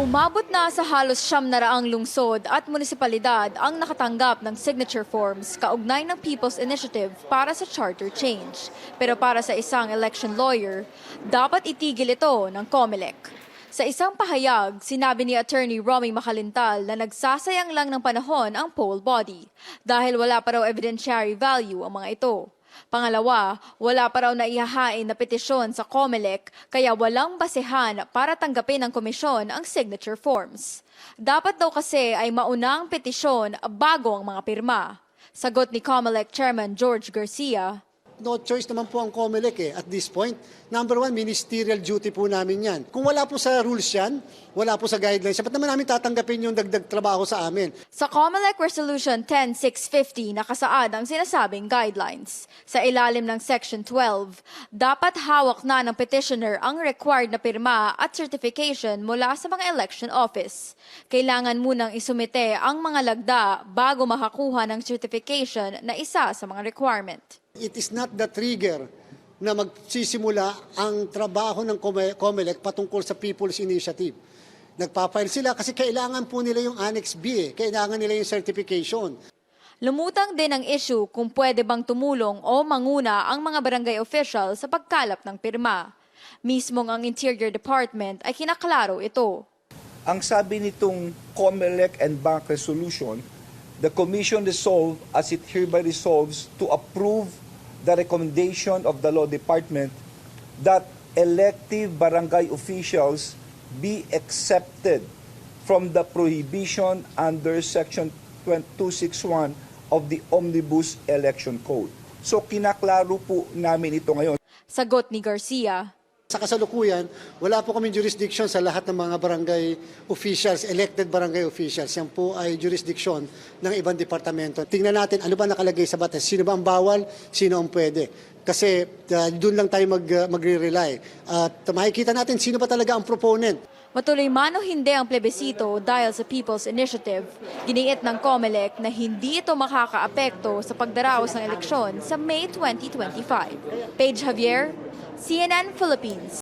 Umabot na sa halos siyam na raang lungsod at munisipalidad ang nakatanggap ng signature forms kaugnay ng People's Initiative para sa charter change. Pero para sa isang election lawyer, dapat itigil ito ng COMELEC. Sa isang pahayag, sinabi ni Attorney Romy Makalintal na nagsasayang lang ng panahon ang poll body dahil wala pa raw evidentiary value ang mga ito. Pangalawa, wala pa raw naihahain na petisyon sa COMELEC kaya walang basehan para tanggapin ng komisyon ang signature forms. Dapat daw kasi ay maunang petisyon bago ang mga pirma. Sagot ni COMELEC Chairman George Garcia, No choice naman po ang COMELEC eh, at this point. Number one, ministerial duty po namin yan. Kung wala po sa rules yan, wala po sa guidelines, ba't naman namin tatanggapin yung dagdag trabaho sa amin? Sa COMELEC Resolution 10650 nakasaad ang sinasabing guidelines. Sa ilalim ng Section 12, dapat hawak na ng petitioner ang required na pirma at certification mula sa mga election office. Kailangan munang isumite ang mga lagda bago makakuha ng certification na isa sa mga requirement. It is not the trigger na magsisimula ang trabaho ng Come- COMELEC patungkol sa People's Initiative. Nagpapile sila kasi kailangan po nila yung Annex B eh. Kailangan nila yung certification. Lumutang din ang issue kung pwede bang tumulong o manguna ang mga barangay official sa pagkalap ng pirma. Mismong ang Interior Department ay kinaklaro ito. Ang sabi nitong COMELEC and Bank Resolution, the Commission resolved as it hereby resolves to approve the recommendation of the Law Department that elective barangay officials be accepted from the prohibition under Section 261 of the Omnibus Election Code. So kinaklaro po namin ito ngayon. Sagot ni Garcia, Sa kasalukuyan, wala po kami jurisdiction sa lahat ng mga barangay officials, elected barangay officials. Yan po ay jurisdiction ng ibang departamento. Tingnan natin ano ba nakalagay sa batas. Sino ba ang bawal, sino ang pwede. Kasi uh, doon lang tayo mag, uh, magre-rely. At makikita natin sino ba talaga ang proponent. Matuloy man o hindi ang plebisito dahil sa People's Initiative, giniit ng COMELEC na hindi ito makakaapekto sa pagdaraos ng eleksyon sa May 2025. Paige Javier, CNN Philippines.